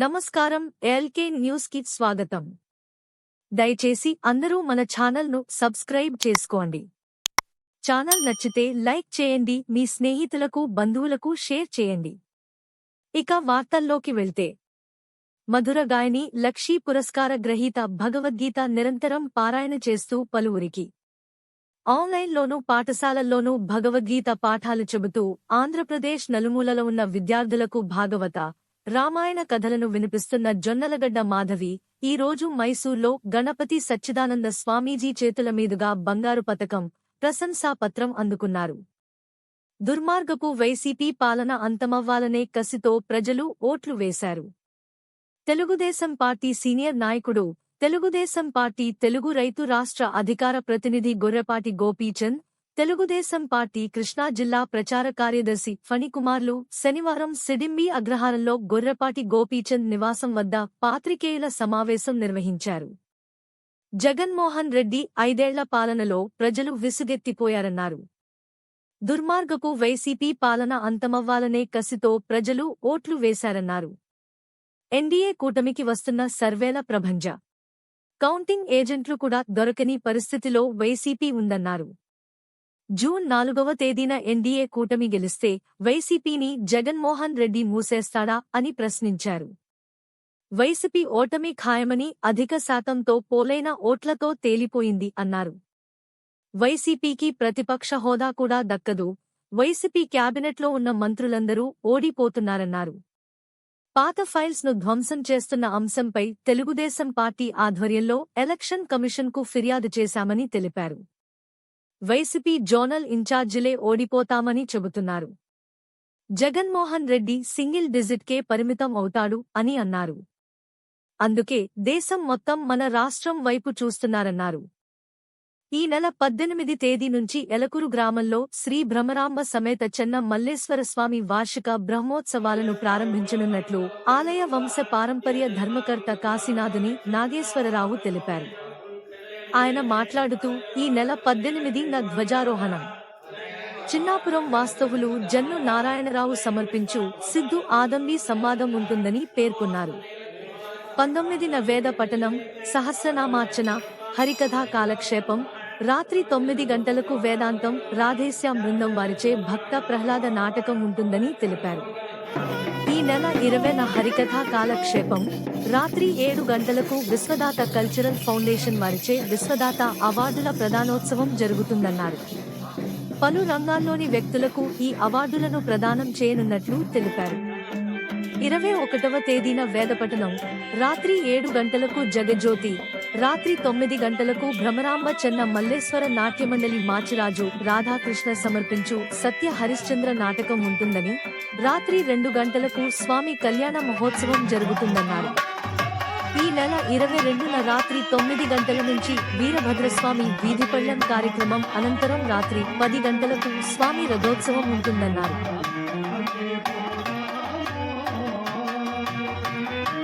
నమస్కారం ఎల్కే న్యూస్కి స్వాగతం. దయచేసి అందరూ మన ఛానల్ను సబ్స్క్రైబ్ చేసుకోండి. ఛానల్ నచ్చితే లైక్ చేయండి మీ స్నేహితులకు బంధువులకు షేర్ చేయండి. ఇక వార్తల్లోకి వెళ్తే. మధుర గాయని లక్షీ పురస్కార గ్రహీత భగవద్గీత నిరంతరం పారాయణ చేస్తూ పలువురికి. ఆన్లైన్లోనూ పాఠశాలల్లోనూ భగవద్గీత పాఠాలు చెబుతూ ఆంధ్రప్రదేశ్ నలుమూలలో ఉన్న విద్యార్థులకు భాగవత రామాయణ కథలను వినిపిస్తున్న జొన్నలగడ్డ మాధవి ఈ రోజు మైసూర్లో గణపతి సచ్చిదానంద స్వామీజీ చేతుల మీదుగా బంగారు పతకం ప్రశంసాపత్రం అందుకున్నారు. దుర్మార్గపు వైసీపీ పాలన అంతమవ్వాలనే కసితో ప్రజలు ఓట్లు వేశారు. తెలుగుదేశం పార్టీ సీనియర్ నాయకుడు తెలుగుదేశం పార్టీ తెలుగు రైతు రాష్ట్ర అధికార ప్రతినిధి గొర్రెపాటి గోపీచంద్ తెలుగుదేశం పార్టీ కృష్ణా జిల్లా ప్రచార కార్యదర్శి ఫణికుమార్లు శనివారం సిడింబి అగ్రహారంలో గొర్రెపాటి గోపీచంద్ నివాసం వద్ద పాత్రికేయుల సమావేశం నిర్వహించారు. జగన్మోహన్ రెడ్డి ఐదేళ్ళ పాలనలో ప్రజలు విసుగెత్తిపోయారన్నారు. దుర్మార్గపు వైసీపీ పాలన అంతమవ్వాలనే కసితో ప్రజలు ఓట్లు వేశారన్నారు. ఎన్డీఏ కూటమికి వస్తున్న సర్వేల ప్రభంజ. కౌంటింగ్ ఏజెంట్లు కూడా దొరకని పరిస్థితిలో వైసీపీ ఉందన్నారు. జూన్ నాలుగవ తేదీన ఎన్డీఏ కూటమి గెలిస్తే వైసీపీని జగన్మోహన్ రెడ్డి మూసేస్తాడా అని ప్రశ్నించారు. వైసీపీ ఓటమి ఖాయమని అధిక శాతంతో పోలైన ఓట్లతో తేలిపోయింది అన్నారు. వైసీపీకి ప్రతిపక్ష హోదా కూడా దక్కదు. వైసీపీ క్యాబినెట్లో ఉన్న మంత్రులందరూ ఓడిపోతున్నారన్నారు. పాత ఫైల్స్ను ధ్వంసం చేస్తున్న అంశంపై తెలుగుదేశం పార్టీ ఆధ్వర్యంలో ఎలక్షన్ కమిషన్కు ఫిర్యాదు చేశామని తెలిపారు. వైసీపీ జోనల్ ఇన్ఛార్జిలే ఓడిపోతామని చెబుతున్నారు. జగన్మోహన్ రెడ్డి సింగిల్ డిజిట్కే పరిమితం అవుతాడు అని అన్నారు. అందుకే దేశం మొత్తం మన రాష్ట్రం వైపు చూస్తున్నారన్నారు. ఈ నెల పద్దెనిమిది తేదీ నుంచి ఎలకురు గ్రామంలో శ్రీ భ్రమరాంబ సమేత చెన్న మల్లేశ్వర స్వామి వార్షిక బ్రహ్మోత్సవాలను ప్రారంభించనున్నట్లు ఆలయ వంశ పారంపర్య ధర్మకర్త కాశీనాథుని నాగేశ్వరరావు తెలిపారు. ఆయన మాట్లాడుతూ ఈ నెల పద్దెనిమిది న ధ్వజారోహణం. చిన్నాపురం వాస్తవులు జన్ను నారాయణరావు సమర్పించు సిద్ధు ఆదంబి సంవాదం ఉంటుందని పేర్కొన్నారు. పంతొమ్మిదిన వేద పఠనం సహస్రనామార్చన హరికథా కాలక్షేపం రాత్రి తొమ్మిది గంటలకు వేదాంతం రాధేశ్యాం బృందం వారిచే భక్త ప్రహ్లాద నాటకం ఉంటుందని తెలిపారు. ఇరవై నెల ఇరవైన హరికథా కాలక్షేపం. రాత్రి ఏడు గంటలకు విశ్వదాత కల్చరల్ ఫౌండేషన్ మరిచే విశ్వదాత అవార్డుల ప్రదానోత్సవం జరుగుతుందన్నారు. పలు రంగాల్లోని వ్యక్తులకు ఈ అవార్డులను ప్రదానం చేయనున్నట్లు తెలిపారు. ఇరవై ఒకటవ తేదీన వేదపట్టణం రాత్రి ఏడు గంటలకు జగజ్యోతి రాత్రి తొమ్మిది గంటలకు భ్రమరాంబ చెన్న మల్లేశ్వర నాట్యమండలి మాచిరాజు రాధాకృష్ణ సమర్పించు సత్య హరిశ్చంద్ర నాటకం ఉంటుందని రాత్రి రెండు గంటలకు స్వామి కళ్యాణ మహోత్సవం జరుగుతుందన్నారు. ఈ నెల ఇరవై రెండున రాత్రి తొమ్మిది గంటల నుంచి వీరభద్రస్వామి వీధిపళ్ళం కార్యక్రమం అనంతరం రాత్రి పది గంటలకు స్వామి రథోత్సవం ఉంటుందన్నారు.